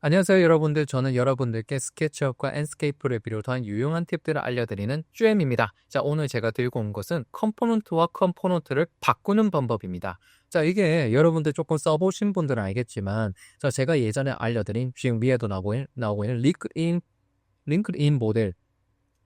안녕하세요 여러분들. 저는 여러분들께 스케치업과 엔스케이프를 비롯한 유용한 팁들을 알려드리는 쭈엠입니다. 자 오늘 제가 들고 온 것은 컴포넌트와 컴포넌트를 바꾸는 방법입니다. 자 이게 여러분들 조금 써보신 분들은 알겠지만 자 제가 예전에 알려드린 지금 위에도 나오고, 있는 링크인 링크인 모델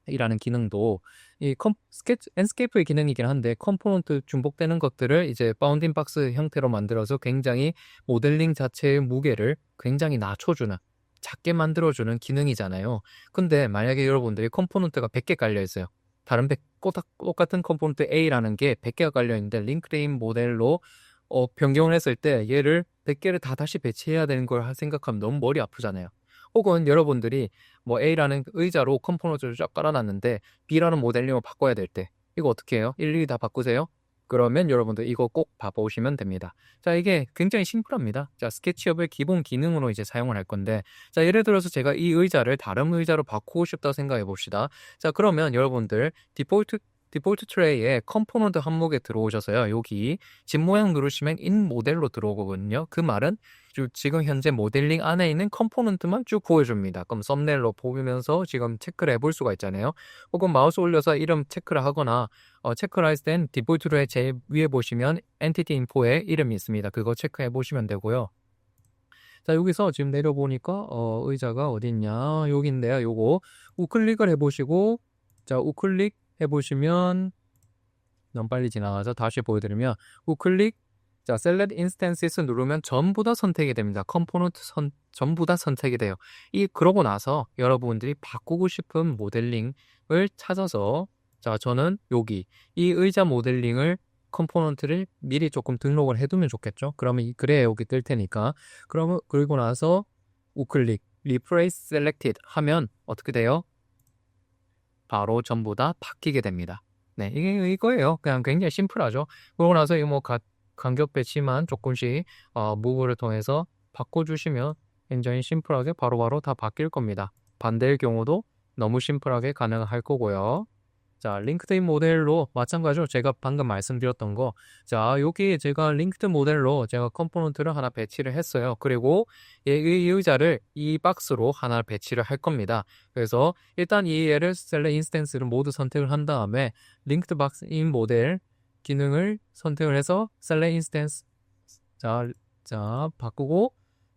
이라는 기능도 이 컴, 스케치, 엔스케이프의 기능이긴 한데 컴포넌트 중복되는 것들을 이제 바운딩 박스 형태로 만들어서 굉장히 모델링 자체의 무게를 굉장히 낮춰주는 작게 만들어주는 기능이잖아요. 근데 만약에 여러분들이 컴포넌트가 100개 깔려 있어요. 다른 100, 꼬닥- 똑같은 컴포넌트 A라는 게 100개가 깔려 있는데 링크레인 모델로 어, 변경을 했을 때 얘를 100개를 다 다시 배치해야 되는 걸 생각하면 너무 머리 아프잖아요. 혹은 여러분들이 뭐 A라는 의자로 컴포넌트를 쫙 깔아놨는데 B라는 모델링으로 바꿔야 될 때 이거 어떻게 해요? 일일이 다 바꾸세요? 그러면 여러분들 이거 꼭 봐보시면 됩니다. 자, 이게 굉장히 심플합니다. 자, 스케치업의 기본 기능으로 이제 사용을 할 건데, 자, 예를 들어서 제가 이 의자를 다른 의자로 바꾸고 싶다고 생각해 봅시다. 자, 그러면 여러분들 디폴트 디폴트 트레이에 컴포넌트 항목에 들어오셔서요. 여기 집 모양 누르시면 인 모델로 들어오거든요. 그 말은 주- 지금 현재 모델링 안에 있는 컴포넌트만 쭉 보여줍니다. 그럼 썸네일로 보면서 지금 체크를 해볼 수가 있잖아요. 혹은 마우스 올려서 이름 체크를 하거나 어, 체크를 할 땐 디폴트로의 제일 위에 보시면 엔티티 인포에 이름이 있습니다. 그거 체크해 보시면 되고요. 자, 여기서 지금 내려보니까 어, 의자가 어디 있냐? 여기인데요. 요거 우클릭을 해보시고 자, 우클릭 해보시면 너무 빨리 지나가서 다시 보여드리면 우클릭 자, 셀렉트 인스턴시스 누르면 전부 다 선택이 됩니다. 컴포넌트 선, 전부 다 선택이 돼요. 이 그러고 나서 여러분들이 바꾸고 싶은 모델링을 찾아서 자, 저는 여기 이 의자 모델링을 컴포넌트를 미리 조금 등록을 해두면 좋겠죠. 그러면 이- 그래야 여기 뜰 테니까. 그러면 그리고 나서 우클릭 Replace Selected 하면 어떻게 돼요? 바로 전부 다 바뀌게 됩니다. 네, 이게 이거예요. 그냥 굉장히 심플하죠. 그러고 나서 이뭐 간격 배치만 조금씩 어, 무브를 통해서 바꿔주시면 굉장히 심플하게 바로바로 다 바뀔 겁니다. 반대의 경우도 너무 심플하게 가능할 거고요. 자, 링크드인 모델로 마찬가지로 제가 방금 말씀드렸던 거. 자, 여기 제가 링크드 모델로 제가 컴포넌트를 하나 배치를 했어요. 그리고 이, 이 의자를 이 박스로 하나 배치를 할 겁니다. 그래서 일단 이 얘를 셀렉 인스턴스를 모두 선택을 한 다음에 링크드 박스 인 모델 기능을 선택을 해서 셀렉 인스턴스 자, 자, 바꾸고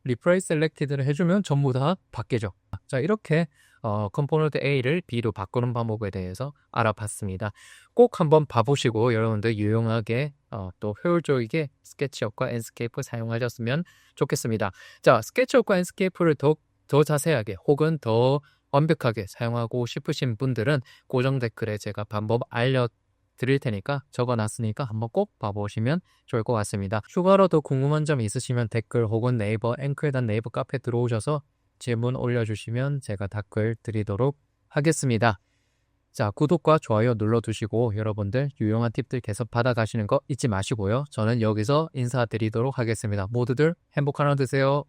리프레이스 셀렉티드를 해주면 전부 다 바뀌죠. 자, 이렇게 어, 컴포넌트 A를 B로 바꾸는 방법에 대해서 알아봤습니다. 꼭 한번 봐보시고 여러분들 유용하게 어, 또 효율적이게 스케치업과 엔스케이프 사용하셨으면 좋겠습니다. 자, 스케치업과 엔스케이프를 더, 더 자세하게 혹은 더 완벽하게 사용하고 싶으신 분들은 고정 댓글에 제가 방법 알려 드릴 테니까 적어놨으니까 한번 꼭 봐보시면 좋을 것 같습니다. 추가로 더 궁금한 점 있으시면 댓글 혹은 네이버 앵커에단 네이버 카페 들어오셔서 질문 올려주시면 제가 답글 드리도록 하겠습니다. 자, 구독과 좋아요 눌러두시고 여러분들 유용한 팁들 계속 받아가시는 거 잊지 마시고요. 저는 여기서 인사드리도록 하겠습니다. 모두들 행복한 하루 되세요.